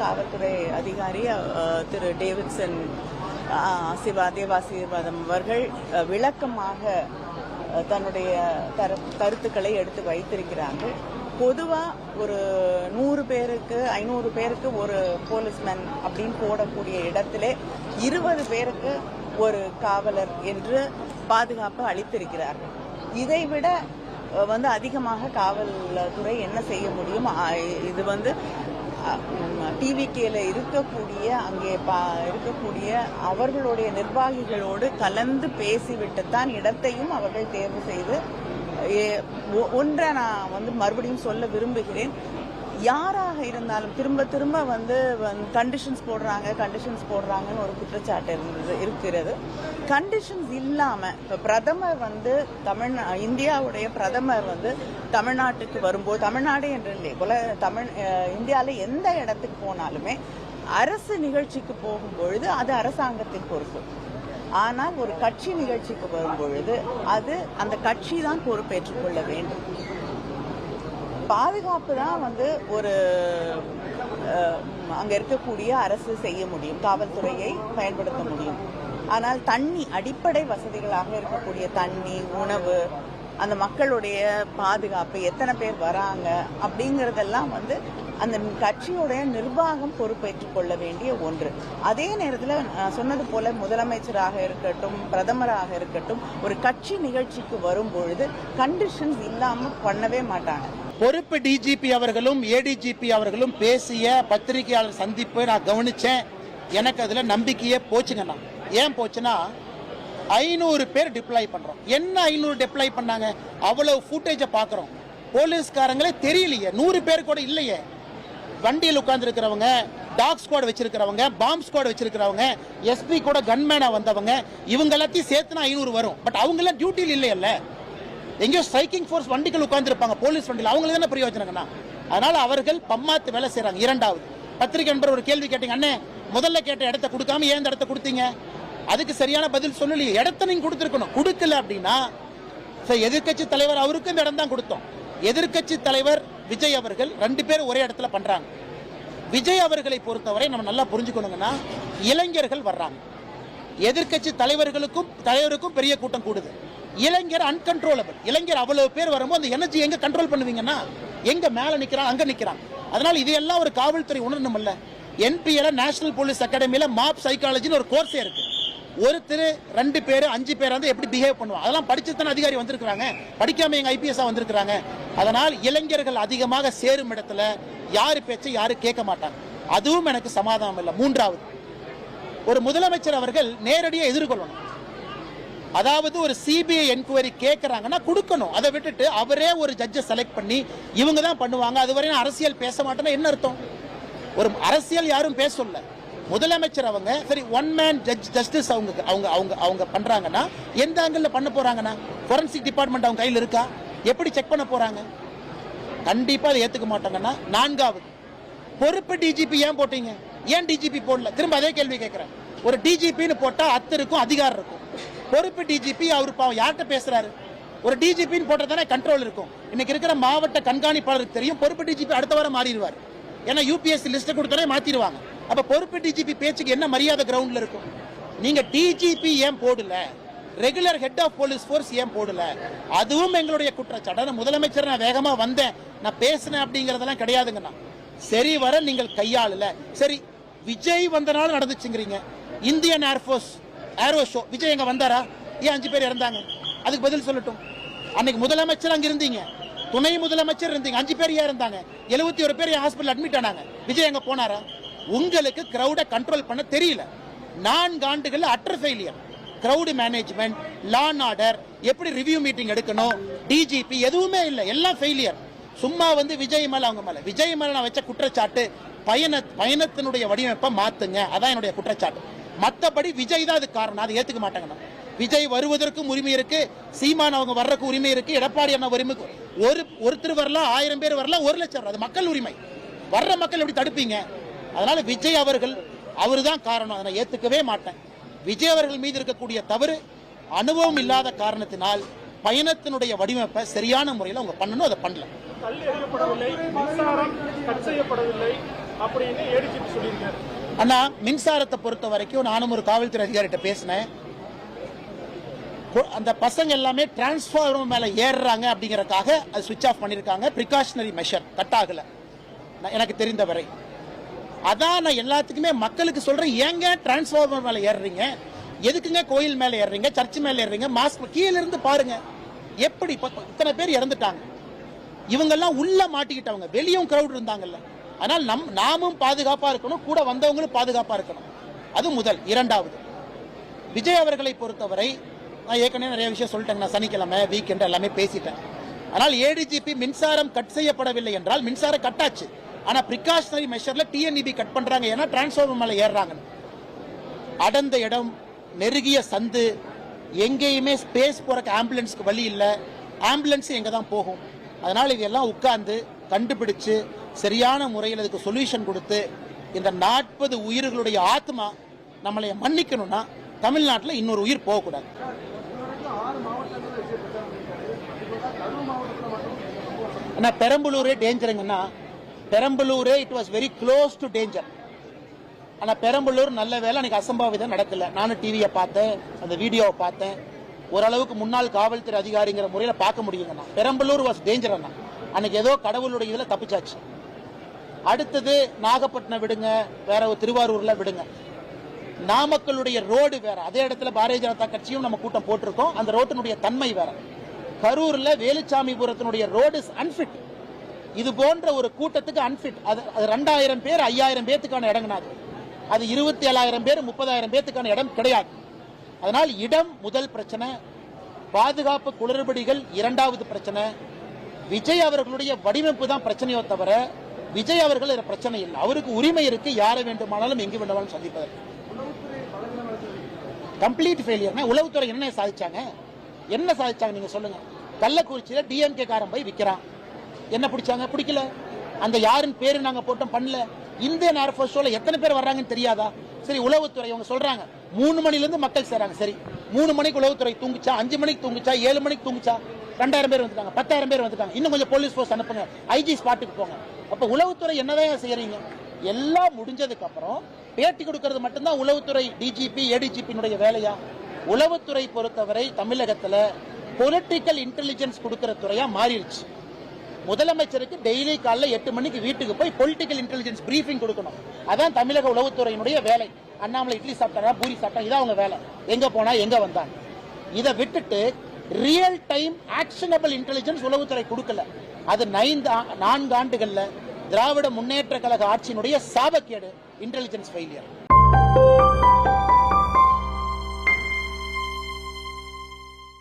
காவல்துறை அதிகாரி திரு டேவிட்சன் சிவா தேவாசீர்வாதம் அவர்கள் விளக்கமாக தன்னுடைய கருத்துக்களை எடுத்து வைத்திருக்கிறார்கள். பொதுவா ஒரு நூறு பேருக்கு ஐநூறு பேருக்கு ஒரு போலீஸ்மேன் அப்படின்னு போடக்கூடிய இடத்திலே இருபது பேருக்கு ஒரு காவலர் என்று பாதுகாப்பு அளித்திருக்கிறார்கள். இதைவிட வந்து அதிகமாக காவல்துறை என்ன செய்ய முடியும்? இது வந்து டிவிகேல இருக்கக்கூடிய அங்கே பா இருக்கக்கூடிய அவர்களுடைய நிர்வாகிகளோடு கலந்து பேசிவிட்டுத்தான் இடத்தையும் அவர்கள் தேர்வு செய்து ஏ- ஒ- ஒன்றை நான் வந்து மறுபடியும் சொல்ல விரும்புகிறேன். யாராக இருந்தாலும் திரும்ப திரும்ப வந்து கண்டிஷன்ஸ் போடுறாங்க கண்டிஷன்ஸ் போடுறாங்கன்னு ஒரு குற்றச்சாட்டு இருந்தது இருக்கிறது. கண்டிஷன்ஸ் இல்லாம இப்போ பிரதமர் வந்து தமிழ் இந்தியாவுடைய பிரதமர் வந்து தமிழ்நாட்டுக்கு வரும்போது தமிழ்நாடு என்று இல்லை போல தமிழ் இந்தியாவில் எந்த இடத்துக்கு போனாலுமே அரசு நிகழ்ச்சிக்கு போகும்பொழுது அது அரசாங்கத்தின் பொறுப்பு. ஆனால் ஒரு கட்சி நிகழ்ச்சிக்கு வரும்பொழுது அது அந்த கட்சி தான் பொறுப்பேற்றுக் கொள்ள வேண்டும். பாதுகாப்பு தான் வந்து ஒரு அங்கே அங்க இருக்கக்கூடிய அரசு செய்ய முடியும் காவல்துறையை பயன்படுத்த முடியும். ஆனால் தண்ணி அடிப்படை வசதிகளாக இருக்கக்கூடிய தண்ணி உணவு அந்த மக்களுடைய பாதுகாப்பு எத்தனை பேர் வராங்க அப்படிங்கறதெல்லாம் வந்து அந்த கட்சியுடைய நிர்வாகம் பொறுப்பேற்றுக் கொள்ள வேண்டிய ஒன்று. அதே நேரத்தில் நான் சொன்னது போல முதலமைச்சராக இருக்கட்டும் பிரதமராக இருக்கட்டும் ஒரு கட்சி நிகழ்ச்சிக்கு வரும்பொழுது கண்டிஷன்ஸ் இல்லாம பண்ணவே மாட்டாங்க. பொறுப்பு டிஜிபி அவர்களும் ஏடிஜிபி அவர்களும் பேசிய பத்திரிகையாளர் சந்திப்பு நான் கவனிச்சேன். எனக்கு அதில் நம்பிக்கையே போச்சுங்கண்ணா ஏன் போச்சுன்னா ஐநூறு பேர் டிப்ளாய் பண்ணுறோம் என்ன ஐநூறு டிப்ளாய் பண்ணாங்க? அவ்வளோ ஃபுட்டேஜை பார்க்குறோம் போலீஸ்காரங்களே தெரியலையே. நூறு பேர் கூட இல்லையே. வண்டியில் உட்காந்துருக்கிறவங்க டாக் ஸ்குவாட் வச்சிருக்கிறவங்க பாம்ப் ஸ்குவாட் வச்சிருக்கிறவங்க எஸ்பி கூட கன்மேனாக வந்தவங்க இவங்க எல்லாத்தையும் சேர்த்துனா ஐநூறு வரும். பட் அவங்கெல்லாம் டியூட்டியில் இல்லையல்ல. எங்கேயோ ஸ்ட்ரைக்கிங் ஃபோர்ஸ் வண்டிகள் உட்காந்துருப்பாங்க போலீஸ் வண்டியில். அவங்களுக்கு தானே பிரயோஜனங்கண்ணா அதனால் அவர்கள் பம்மாத்து வேலை செய்கிறாங்க இரண்டாவது பத்திரிகை நண்பர் ஒரு கேள்வி கேட்டீங்க அண்ணே முதல்ல கேட்ட இடத்த கொடுக்காம ஏன் இந்த இடத்த கொடுத்தீங்க? அதுக்கு சரியான பதில் சொல்லலையே. இடத்த நீங்கள் கொடுத்துருக்கணும். கொடுக்கல அப்படின்னா எதிர்கட்சி எதிர்க்கட்சி தலைவர் அவருக்கும் இந்த இடம் தான் கொடுத்தோம். எதிர்க்கட்சி தலைவர் விஜய் அவர்கள் ரெண்டு பேரும் ஒரே இடத்துல பண்ணுறாங்க விஜய் அவர்களை பொறுத்தவரை நம்ம நல்லா புரிஞ்சுக்கணுங்கன்னா இளைஞர்கள் வர்றாங்க. எதிர்க்கட்சி தலைவர்களுக்கும் தலைவருக்கும் பெரிய கூட்டம் கூடுது. இளைஞர் அன்கன்ட்ரோலபிள் இளைஞர் அவ்வளவு பேர் வரும்போது அந்த எனர்ஜி எங்க கண்ட்ரோல் பண்ணுவீங்கன்னா எங்க மேல நிக்கிறான் அங்க நிக்கிறான். அதனால இதையெல்லாம் ஒரு காவல்துறை உணரணும்ல என்பிஎல நேஷனல் போலீஸ் அகாடமியில மாப் சைக்காலஜின்னு ஒரு கோர்ஸே இருக்கு. ஒருத்தர் ரெண்டு பேர் அஞ்சு பேர் வந்து எப்படி பிஹேவ் பண்ணுவாங்க. அதெல்லாம் படிச்சுத்தான தானே அதிகாரி வந்திருக்கிறாங்க. படிக்காம எங்க ஐபிஎஸ்ஆ வந்திருக்கிறாங்க. அதனால் இளைஞர்கள் அதிகமாக சேரும் இடத்துல யாரு பேச்சை யாரும் கேட்க மாட்டாங்க. அதுவும் எனக்கு சமாதானம் இல்லை. மூன்றாவது ஒரு முதலமைச்சர் அவர்கள் நேரடியாக எதிர்கொள்ளணும். அதாவது ஒரு சிபிஐ என்கொயரி கேட்கறாங்கன்னா கொடுக்கணும். அதை விட்டுட்டு அவரே ஒரு ஜட்ஜை செலக்ட் பண்ணி இவங்க தான் பண்ணுவாங்க. அது வரையும் அரசியல் பேச மாட்டேன்னா என்ன அர்த்தம்? ஒரு அரசியல் யாரும் பேச சொல்ல. முதலமைச்சர் அவங்க சரி ஒன் மேன் ஜட்ஜ் ஜஸ்டிஸ் அவங்க அவங்க அவங்க அவங்க பண்றாங்கன்னா எந்த ஆங்கிள் பண்ண போறாங்கன்னா? ஃபொரன்சிக் டிபார்ட்மெண்ட் அவங்க கையில் இருக்கா? எப்படி செக் பண்ண போறாங்க? கண்டிப்பா அதை ஏத்துக்க மாட்டாங்கன்னா நான்காவது பொறுப்பு டிஜிபி ஏன் போட்டீங்க? ஏன் டிஜிபி போடல? திரும்ப அதே கேள்வி கேட்கிறேன் ஒரு டிஜிபின்னு போட்டா அத்து இருக்கும் அதிகாரம் இருக்கும். பொறுப்பு டிஜிபி அவர் பாவம் யார்கிட்ட பேசுறாரு? ஒரு டிஜிபின்னு போட்டா தானே கண்ட்ரோல் இருக்கும். இன்னைக்கு இருக்கிற மாவட்ட கண்காணிப்பாளருக்கு தெரியும் பொறுப்பு டிஜிபி அடுத்த வாரம் மாறிடுவார். ஏன்னா யூபிஎஸ்சி லிஸ்ட் கொடுத்தாலே மாத்திடுவாங்க. அப்ப பொறுப்பு டிஜிபி பேச்சுக்கு என்ன மரியாதை கிரவுண்ட்ல இருக்கும்? நீங்க டிஜிபி ஏன் போடல? Regular head of police force ஏன் போடல? அதுவும் எங்களுடைய குற்றச்சாட்டு. முதலமைச்சர் நான் வேகமா வந்தேன். நான் பேசினேன் அப்படிங்கறதெல்லாம் கிடையாதுங்கண்ணா. சரி வர நீங்கள் கையாளல. சரி விஜய் வந்தனால நடந்துச்சுங்கிறீங்க. Indian air force aero show Vijay எங்கே வந்தாரா? ஏன் அஞ்சு பேர் இறந்தாங்க? அதுக்கு பதில் சொல்லட்டும். அன்னைக்கு முதலமைச்சர் அங்கே இருந்தீங்க. துணை முதலமைச்சர் இருந்தீங்க. அஞ்சு பேர் ஏன் இருந்தாங்க? எழுபத்தி ஒரு பேர் ஹாஸ்பிட்டல் அட்மிட் ஆனாங்க. விஜய் எங்கே போனாரா? உங்களுக்கு க்ரௌடை கண்ட்ரோல் பண்ண தெரியல. நான்கு ஆண்டுகள் utter failure crowd management law and order எப்படி ரிவ்யூ மீட்டிங் எடுக்கணும்? டிஜிபி எதுவுமே இல்லை. எல்லாம் ஃபெயிலியர் சும்மா வந்து விஜய் மேலே அவங்க மேலே. விஜய் மேலே நான் வச்ச குற்றச்சாட்டு பயண பயணத்தினுடைய வடிவமைப்பை மாத்துங்க. அதான் என்னுடைய குற்றச்சாட்டு. மற்றபடி விஜய் தான் அது காரணம். அதை ஏற்றுக்க மாட்டாங்கண்ணா. விஜய் வருவதற்கும் உரிமை இருக்கு. சீமான் அவங்க வர்றதுக்கு உரிமை இருக்கு. எடப்பாடி அண்ணா உரிமை ஒரு ஒருத்தர் வரலாம் ஆயிரம் பேர் வரலாம் ஒரு லட்சம் வரலாம். அது மக்கள் உரிமை. வர்ற மக்கள் எப்படி தடுப்பீங்க? அதனால விஜய் அவர்கள் அவர்தான் காரணம். அதை நான் ஏற்றுக்கவே மாட்டேன். விஜய் அவர்கள் மீது இருக்கக்கூடிய தவறு அனுபவம் இல்லாத காரணத்தினால் பயணத்தினுடைய வடிவமைப்பை சரியான முறையில் அவங்க பண்ணணும் அதை பண்ணல. தள்ளி எறியப்படவில்லை மின்சாரம் கட் செய்யப்படவில்லை அப்படின்னு ஏடிஜிபி சொல்லியிருக்காரு. அண்ணா மின்சாரத்தை பொறுத்த வரைக்கும் நானும் ஒரு காவல்துறை அதிகாரிகிட்ட பேசினேன். அந்த பசங்க எல்லாமே டிரான்ஸ்ஃபார்மர் மேலே ஏறுறாங்க அப்படிங்கறதுக்காக அது சுவிட்ச் ஆஃப் பண்ணியிருக்காங்க ப்ரிகாஷனரி மெஷர் கட் ஆகல. நான் எனக்கு தெரிந்தவரை அதான் நான் எல்லாத்துக்குமே மக்களுக்கு சொல்றேன் ஏங்க டிரான்ஸ்ஃபார்மர் மேலே ஏறுறீங்க? எதுக்குங்க கோயில் மேலே ஏறுறீங்க? சர்ச் மேலே ஏறுறீங்க? மாஸ்க் கீழே இருந்து பாருங்க. எப்படி இத்தனை பேர் இறந்துட்டாங்க. இவங்கெல்லாம் உள்ள மாட்டிக்கிட்டவங்க. வெளியும் கிரௌட் இருந்தாங்கல்ல. அதனால் நம் நாமும் பாதுகாப்பாக இருக்கணும் கூட வந்தவங்களும் பாதுகாப்பாக இருக்கணும். அது முதல் இரண்டாவது. விஜய் அவர்களை பொறுத்தவரை நான் ஏற்கனவே நிறைய விஷயம் சொல்லிட்டேங்க நான் சனிக்கிழமை வீக்கெண்ட் எல்லாமே பேசிட்டேன். ஆனால் ஏடிஜிபி மின்சாரம் கட் செய்யப்படவில்லை என்றால் மின்சாரம் கட் ஆச்சு. ஆனா பிரிகாஷனரி மெஷரில் டிஎன்இபி கட் பண்ணுறாங்க ஏன்னா டிரான்ஸ்ஃபார்மர் மேலே ஏறுறாங்கன்னு. அடர்ந்த இடம் நெருங்கிய சந்து எங்கேயுமே ஸ்பேஸ் போகிறக்கு ஆம்புலன்ஸ்க்கு வழி இல்லை. ஆம்புலன்ஸ் எங்கே தான் போகும்? அதனால் இதெல்லாம் உட்காந்து கண்டுபிடிச்சு சரியான முறையில் அதுக்கு சொல்யூஷன் கொடுத்து இந்த நாற்பது உயிர்களுடைய ஆத்மா நம்மளை மன்னிக்கணும்னா தமிழ்நாட்டில் இன்னொரு உயிர் போகக்கூடாது. ஆனால் பெரம்பலூரே டேஞ்சருங்கன்னா பெரம்பலூரே it was very close to danger ஆனால் பெரம்பலூர் நல்ல வேலை அன்னைக்கு அசம்பாவிதம் நடக்கல. நானும் டிவியை பார்த்தேன் அந்த வீடியோவை பார்த்தேன். ஓரளவுக்கு முன்னாள் காவல்துறை அதிகாரிங்கிற முறையில் பார்க்க முடியுங்கண்ணா. பெரம்பலூர் வாஸ் டேஞ்சர் அண்ணா. அன்னைக்கு ஏதோ கடவுளுடைய இதில் தப்பிச்சாச்சு. அடுத்தது நாகப்பட்டினம் விடுங்க வேற திருவாரூர்ல விடுங்க. நாமக்கலுடைய ரோடு வேற அதே இடத்துல பாரதிய ஜனதா கட்சியும் நம்ம கூட்டம் போட்டிருக்கோம். அந்த ரோட்டினுடைய தன்மை வேற. கரூர்ல வேலுச்சாமிபுரத்தினுடைய ரோடு அன்பிட் இது போன்ற ஒரு கூட்டத்துக்கு அன்ஃபிட் அது அது ரெண்டாயிரம் பேர் ஐயாயிரம் பேத்துக்கான இடங்கனாது அது. இருபத்தி ஏழாயிரம் பேர் முப்பதாயிரம் பேத்துக்கான இடம் கிடையாது. அதனால் இடம் முதல் பிரச்சனை பாதுகாப்பு குளறுபடிகள் இரண்டாவது பிரச்சனை. விஜய் அவர்களுடைய வடிவமைப்பு தான் பிரச்சனையோ தவிர விஜய் அவர்கள் என்ற பிரச்சனை இல்லை. அவருக்கு உரிமை இருக்கு. யாரை வேண்டுமானாலும் எங்கு வேண்டுமானாலும் சந்திப்பதற்கு. கம்ப்ளீட் ஃபெயிலியர்னா உளவுத்துறை என்ன சாதிச்சாங்க? என்ன சாதிச்சாங்க நீங்க சொல்லுங்க. கள்ளக்குறிச்சியில டிஎம்கே காரன் போய் விற்கிறான் என்ன பிடிச்சாங்க? பிடிக்கல. அந்த யாரின் பேரு நாங்க போட்டோம் பண்ணல. இந்தியன் ஏர்ஃபோர்ஸ் ஷோல எத்தனை பேர் வர்றாங்கன்னு தெரியாதா? சரி உளவுத்துறை அவங்க சொல்றாங்க. மூணு மணில இருந்து மக்கள் சேராங்க. சரி மூணு மணிக்கு உளவுத்துறை தூங்குச்சா? அஞ்சு மணிக்கு தூங்குச்சா? ஏழு மணிக்கு தூங்குச்சா? ரெண்டாயிரம் பேர் வந்துட்டாங்க பத்தாயிரம் பேர் வந்துட்டாங்க. இன்னும் கொஞ்சம் போலீஸ் ஃபோர்ஸ் அனுப்புங்க. ஐஜி ஸ்பாட்டுக்கு போங்க. அப்போ உளவுத்துறை என்னதான் செய்கிறீங்க எல்லாம் முடிஞ்சதுக்கு அப்புறம் பேட்டி கொடுக்கறது மட்டும்தான் உளவுத்துறை டிஜிபி ஏடிஜிபியினுடைய வேலையா? உளவுத்துறை பொறுத்தவரை தமிழகத்தில் பொலிட்டிக்கல் இன்டெலிஜென்ஸ் கொடுக்குற துறையா மாறிடுச்சு. முதலமைச்சருக்கு டெய்லி காலைல எட்டு மணிக்கு வீட்டுக்கு போய் பொலிட்டிக்கல் இன்டெலிஜென்ஸ் பிரீஃபிங் கொடுக்கணும். அதான் தமிழக உளவுத்துறையினுடைய வேலை. அண்ணாமலை இட்லி சாப்பிட்டாரா பூரி சாப்பிட்டா இதான் அவங்க வேலை. எங்க போனா எங்க வந்தாங்க இதை விட்டுட்டு ரியல் டைம் ஆக்ஷனபிள் இன்டெலிஜென்ஸ் உளவுத்துறை கொடுக்கல. அது நைந்து நான்கு ஆண்டுகளில் திராவிட முன்னேற்ற கழக ஆட்சியினுடைய சாபக்கேடு இன்டெலிஜென்ஸ் ஃபெயிலியர்